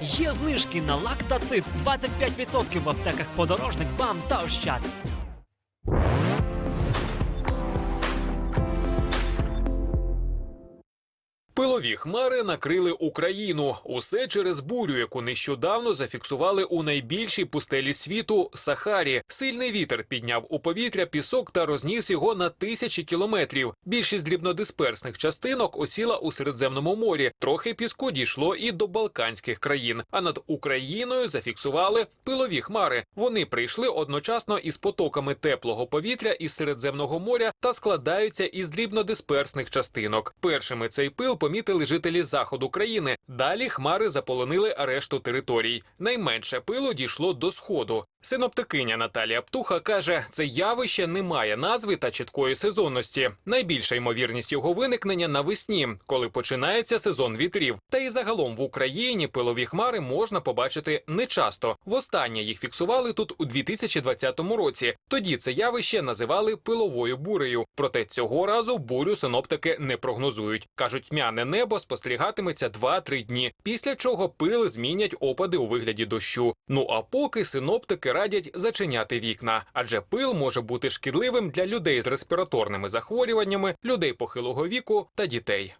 Є знижки на лактацит 25% в аптеках подорожник, бам та ощад. Пилові хмари накрили Україну. Усе через бурю, яку нещодавно зафіксували у найбільшій пустелі світу Сахарі. Сильний вітер підняв у повітря пісок та розніс його на тисячі кілометрів. Більшість дрібнодисперсних частинок осіла у Середземному морі. Трохи піску дійшло і до Балканських країн. А над Україною зафіксували пилові хмари. Вони прийшли одночасно із потоками теплого повітря із Середземного моря та складаються із дрібнодисперсних частинок. Першими цей пил помітили жителі заходу країни. Далі хмари заполонили арешту територій. Найменше пилу дійшло до сходу. Синоптикиня Наталія Птуха каже, це явище не має назви та чіткої сезонності. Найбільша ймовірність його виникнення навесні, коли починається сезон вітрів. Та й загалом в Україні пилові хмари можна побачити нечасто. Востаннє їх фіксували тут у 2020 році. Тоді це явище називали пиловою бурею. Проте цього разу бурю синоптики не прогнозують. кажуть, тьмяне небо спостерігатиметься 2-3 дні. Після чого пили змінять опади у вигляді дощу. Ну а поки синоптики радять зачиняти вікна, адже пил може бути шкідливим для людей з респіраторними захворюваннями, людей похилого віку та дітей.